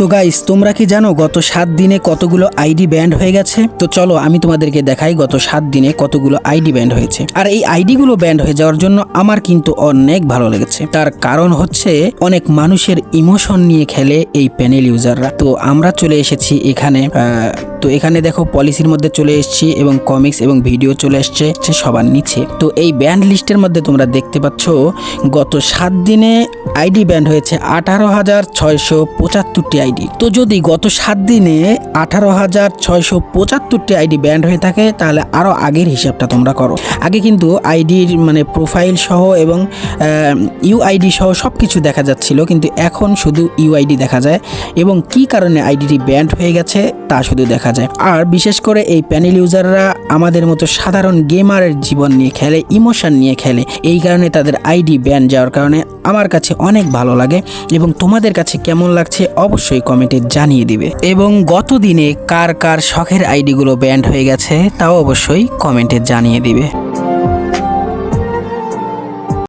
তো গাইস তোমরা কি জানো গত সাত দিনে কতগুলো আইডি ব্যান্ড হয়ে গেছে? তো চলো আমি তোমাদেরকে দেখাই গত সাত দিনে কতগুলো আইডি ব্যান্ড হয়েছে। আর এই আইডি গুলো ব্যান্ড হয়ে যাওয়ার জন্য আমার কিন্তু অনেক ভালো লেগেছে। তার কারণ হচ্ছে অনেক মানুষের ইমোশন নিয়ে খেলে এই প্যানেল ইউজাররা তো আমরা চলে এসেছি এখানে তো এখানে দেখো পলিসির মধ্যে চলে এসেছি এবং কমিক্স এবং ভিডিও চলে এসছে সবার নিচে। তো এই ব্যান্ড লিস্টের মধ্যে তোমরা দেখতে পাচ্ছ গত সাত দিনে আইডি ব্যান্ড হয়েছে আঠারো হাজার ছয়শো পঁচাত্তরটি আইডি। তো যদি গত সাত দিনে আঠারো হাজার ছয়শো পঁচাত্তরটি আইডি ব্যান্ড হয়ে থাকে, তাহলে আরও আগের হিসাবটা তোমরা করো। আগে কিন্তু আইডির মানে প্রোফাইল সহ এবং ইউআইডি সহ সব কিছু দেখা যাচ্ছিল, কিন্তু এখন শুধু ইউআইডি দেখা যায় এবং কি কারণে আইডিটি ব্যান্ড হয়ে গেছে তা শুধু দেখা যায়। আর বিশেষ করে এই প্যানেল ইউজাররা আমাদের মতো সাধারণ গেমারের জীবন নিয়ে খেলে ইমোশন নিয়ে খেলে, এই কারণে তাদের আইডি ব্যান যাওয়ার কারণে আমার কাছে অনেক ভালো লাগে এবং তোমাদের কাছে কেমন লাগছে অবশ্যই কমেন্টে জানিয়ে দিবে। এবং গত দিনে কার কার শখের আইডিগুলো ব্যান্ড হয়ে গেছে তাও অবশ্যই কমেন্টে জানিয়ে দিবে।